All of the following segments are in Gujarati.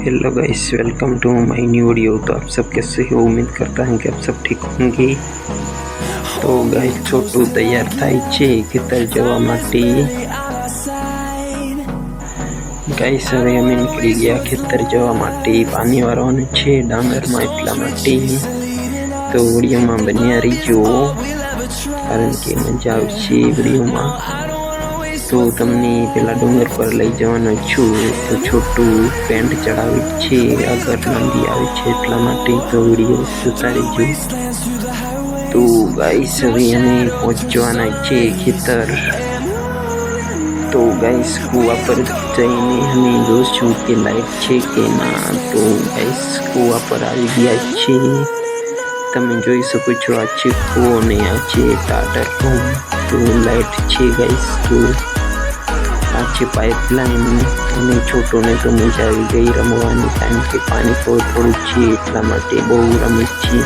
hello guys welcome to my new video तो आप सब कैसे हो उम्मीद करता हूँ कि आप सब ठीक होंगे તો ગાય છોટું તૈયાર થાય છે ખેતર જવા માટે ગાઈસ હવે અમે નીકળી ગયા ખેતર જવા માટે પાણી વાળવાનું છે ડાંગરમાં એટલા માટે તો વિડીયોમાં બન્યા રહીજો કારણ કે મજા આવશે વિડીયોમાં તો તમને પેલા ડુંગર પર લઈ જવાનો છું. તો છોટું પેન્ટ ચડાવી છે આગળ લાંબી આવે છે એટલા માટે તો વીડિયો જોતા રહેજો તો ગાઈસ હવે અમે પહોંચવાના છે ખેતર. તો ગાઈસ કુવા પર જઈને અમે જોશું કે લાઈટ છે કે ના. તો ગાઈસ કુવા પર આવી ગયા છે. તમે જોઈ શકો છો આ છે કૂવો ને આ છે ટાટર તો લાઈટ છે ગાઈસ તો આ છે પાઇપલાઇન અને છોટોને તો મજા આવી ગઈ રમવાની, કારણ કે પાણી થોડું થોડું છે એટલા માટે બહુ રમે છે.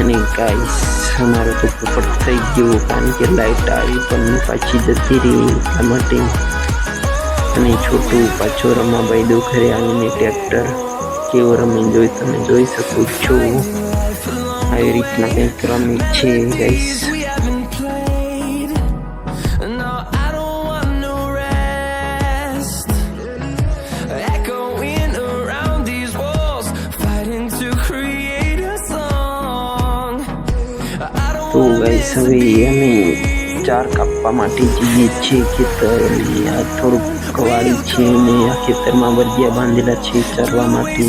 અને ગાઈસ અમારો તો પોપટ થઈ ગયો, કારણ કે લાઇટ આવી પણ પાછી જતી રહી એટલા માટે. અને છોટું પાછો રમાભાઈ દો ઘરે આવીને ટ્રેક્ટર કેવો રમે જોઈ, તમે જોઈ શકો છો. આવી રીતના કંઈક રમે છે ગાઈસ તો ગાઈસ હવે અમે ચાર કાપવા માટે જઈએ છીએ ખેતર અને આ થોડુંક કવાડી છે અને આ ખેતરમાં બરદિયા બાંધેલા છે ચરવા માટે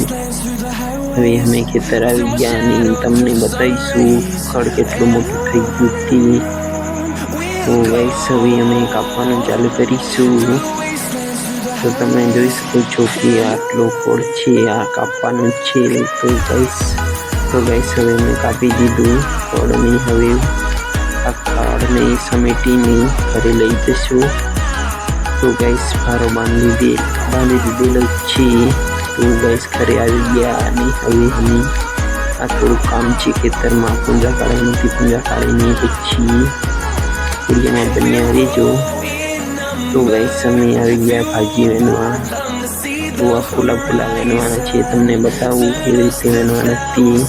હવે અમે ખેતર આવી ગયા અને તમને બતાવીશું ખડ કેટલું મોટું થઈ ગયું તે તો ગાઈસ હવે અમે કાપવાનું ચાલુ કરીશું તો તમે જોઈ શકો છો કે આટલો ખોળ છે આ કાપવાનું છે તો ગાઈસ તો ગાઈસ હવે મેં કાપી દીધું. ફળને હવે આ ફળને સમેટીને ઘરે લઈ જશું તો ગાઈસ ફારો બાંધી દે બાંધી દીધેલો છે તો ગાઈસ ઘરે આવી ગયા અને હવે અમે આ થોડું કામ છે ખેતરમાં, પૂંજા કાઢી નથી પૂંજા કાઢીને પછી પૂરીમાં બંને આવી જો તો ગાઈસ અમે આવી ગયા ભાજી વેનવા બહુ ફૂલા ફૂલા વહેવાના છે તમને બતાવું કેવી રીતે વહેવાના હતી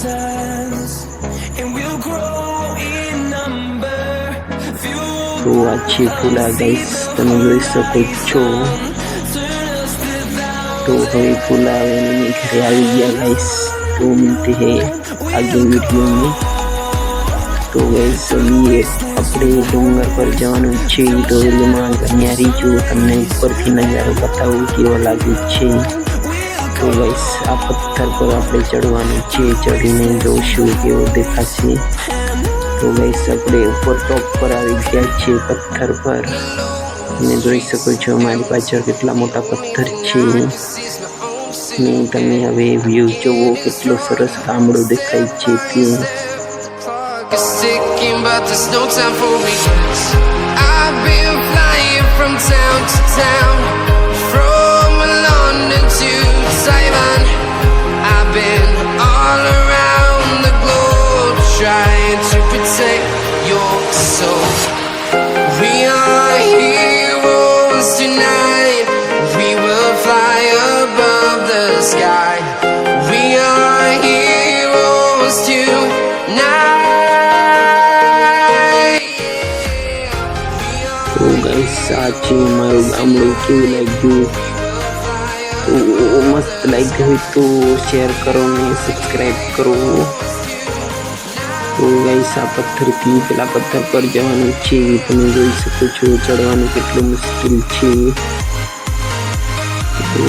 તો આ છે ફૂલા ગાઈસ તમે જોઈ શકો છો. તો હવે फूला मैंने घर आ गया गाइस तो मिलते हैं आगे वीडियो में तो वैसे આપણે ડુંગર પર જવાનું છે. તો વિડીયોમાં બન્યા રહીજો તમને ઉપરથી નજારો બતાવું કેવો લાગે છે. તો બસ આ પથ્થર પર આપણે ચડવાનું છે. ચડીને જોશું કેવો દેખાશે. તો બસ આપણે ઉપર ટોપ પર આવી ગયા છે પથ્થર પર. તમે જોઈ શકો છો મારી પાછળ કેટલા મોટા પથ્થર છે. તમે હવે વ્યૂ જોવો કેટલો સરસ ગામડો દેખાય છે તે clock is ticking, but there's no time for regrets. I've been flying from town to town, from London to છે મારું ગામડું કેવું લાગ્યું. મસ્ત લાગ્યું હોય તો શેર કરો ને સબસ્ક્રાઈબ કરો. તો ગાઈસ આ પથ્થરથી પેલા પથ્થર પર જવાનું છે. તમે જોઈ શકો છો, ચડવાનું કેટલું મુશ્કેલ છે. તો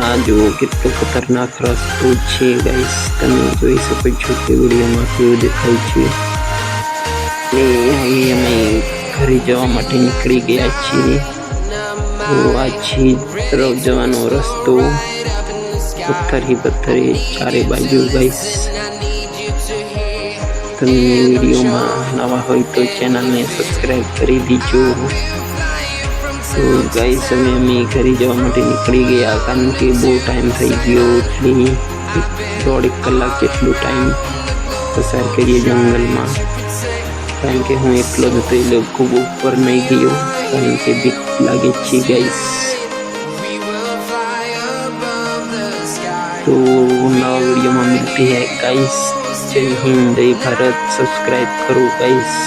આ જો કેટલો ખતરનાક રસ્તો છે ગાઈસ તમે જોઈ શકો છો કે વિડીયોમાં કેવું દેખાય છે. ને અહીં અમે ઘરે જવા માટે નીકળી ગયા છીએ. તો આ છે તરફ જવાનો રસ્તો. પથ્થર પથ્થરે ચારે બાજુ ગાઈસ. તમે વિડીયોમાં નવા હોય તો ચેનલને સબસ્ક્રાઈબ કરી દીજો. તો ગાઈસ સમય અમે ઘરે જવા માટે નીકળી ગયા કારણ કે બહુ ટાઈમ થઈ ગયો એટલે દોઢ કલાક જેટલો ટાઈમ પસાર કરીએ જંગલમાં. કારણ કે હું એટલો જ હતો એટલે ખૂબ ઉપર નહીં ગયો, કારણ કે બીક લાગે છે ગાઈસ તો નવા વિડીયોમાં મળતી હે ગાઈસ જય હિન્દ ભારત. સબસ્ક્રાઈબ કરો ગાઈસ